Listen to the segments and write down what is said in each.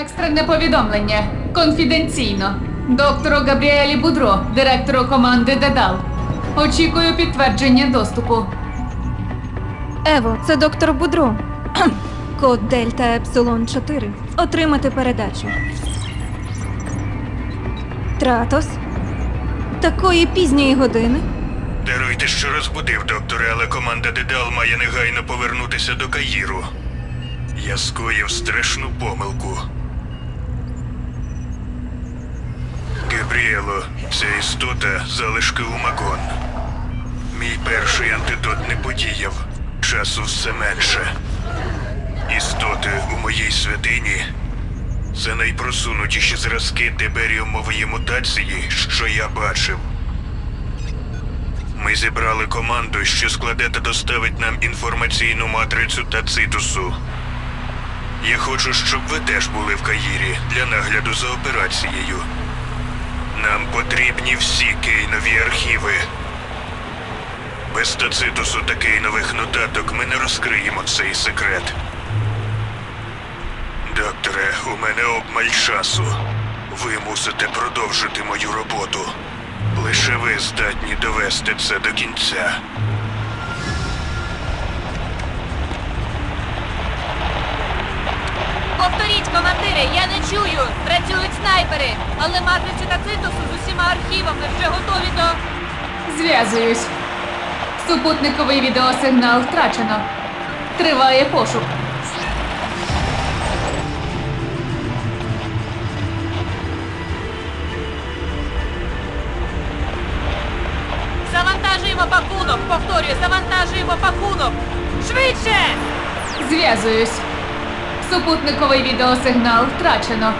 Екстрене повідомлення. Конфіденційно. Доктору Габріелі Будро, директору команди Дедал. Очікую підтвердження доступу. Ево, це доктор Будро. Код Дельта Епсилон 4. Отримати передачу. Тратос. Такої пізньої години. Даруйте, що розбудив, докторе, але команда Дедал має негайно повернутися до Каїру. Я скоїв страшну помилку. Габріело, ця істота залишки Умагон. Мій перший антидот не подіяв. Часу все менше. Істоти у моїй святині це найпросунутіші зразки деберіумової мутації, що я бачив. Ми зібрали команду, що складе та доставить нам інформаційну матрицю та цитусу. Я хочу, щоб ви теж були в Каїрі для нагляду за операцією. Нам потрібні всі кейнові архіви. Без тацитусу та кейнових нотаток ми не розкриємо цей секрет. Докторе, у мене обмаль часу. Ви мусите продовжити мою роботу. Лише ви здатні довести це до кінця. Командири, я не чую. Працюють снайпери, але матриці та цитусу з усіма архівами вже готові до. Зв'язуюсь. Супутниковий відеосигнал втрачено. Триває пошук. Завантажуємо пакунок. Повторюю, завантажуємо пакунок. Швидше! Зв'язуюсь. Супутниковий відеосигнал втрачено.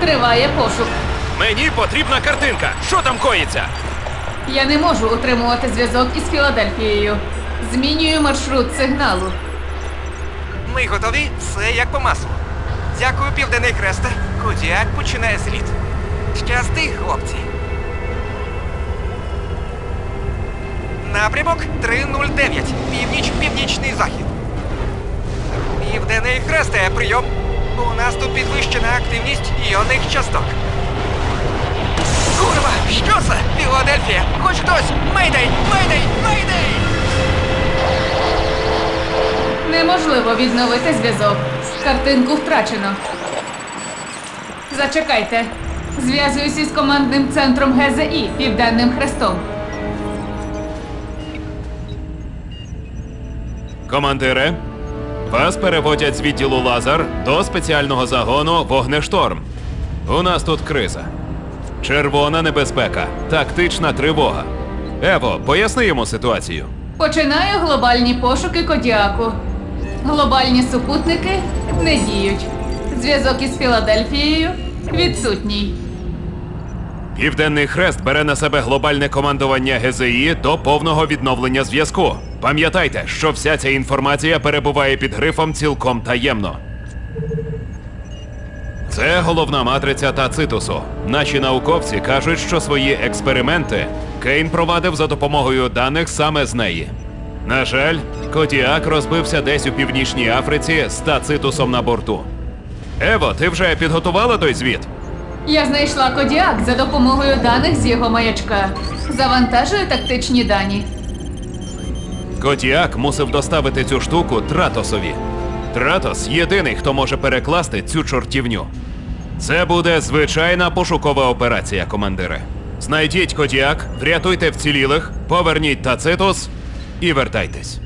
Триває пошук. Мені потрібна картинка. Що там коїться? Я не можу утримувати зв'язок із Філадельфією. Змінюю маршрут сигналу. Ми готові, все як по маслу. Дякую, Південний Хресте. Кодіак починає слід. Щасти, хлопці. Напрямок 309. Північ, північний захід. Південний Хресте, прийом. У нас тут підвищена активність іонних часток. Курва, що це? Філадельфія! Хоч хтось! Мейдей! Мейдей! Мейдей! Неможливо відновити зв'язок. Картинку втрачено. Зачекайте. Зв'язуюсь із командним центром ГЗІ Південним Хрестом. Командире, вас переводять з відділу Лазар до спеціального загону Вогнешторм. У нас тут криза. Червона небезпека, тактична тривога. Ево, поясни йому ситуацію. Починаю глобальні пошуки Кодіаку. Глобальні супутники не діють. Зв'язок із Філадельфією відсутній. Південний Хрест бере на себе глобальне командування ГЗІ до повного відновлення зв'язку. Пам'ятайте, що вся ця інформація перебуває під грифом цілком таємно. Це головна матриця Тацитусу. Наші науковці кажуть, що свої експерименти Кейн провадив за допомогою даних саме з неї. На жаль, Кодіак розбився десь у північній Африці з Тацитусом на борту. Ево, ти вже підготувала той звіт? Я знайшла Кодіак за допомогою даних з його маячка. Завантажую тактичні дані. Котіак мусив доставити цю штуку Тратосові. Тратос єдиний, хто може перекласти цю чортівню. Це буде звичайна пошукова операція, командире. Знайдіть Котіак, врятуйте вцілілих, поверніть Тацитус і вертайтесь.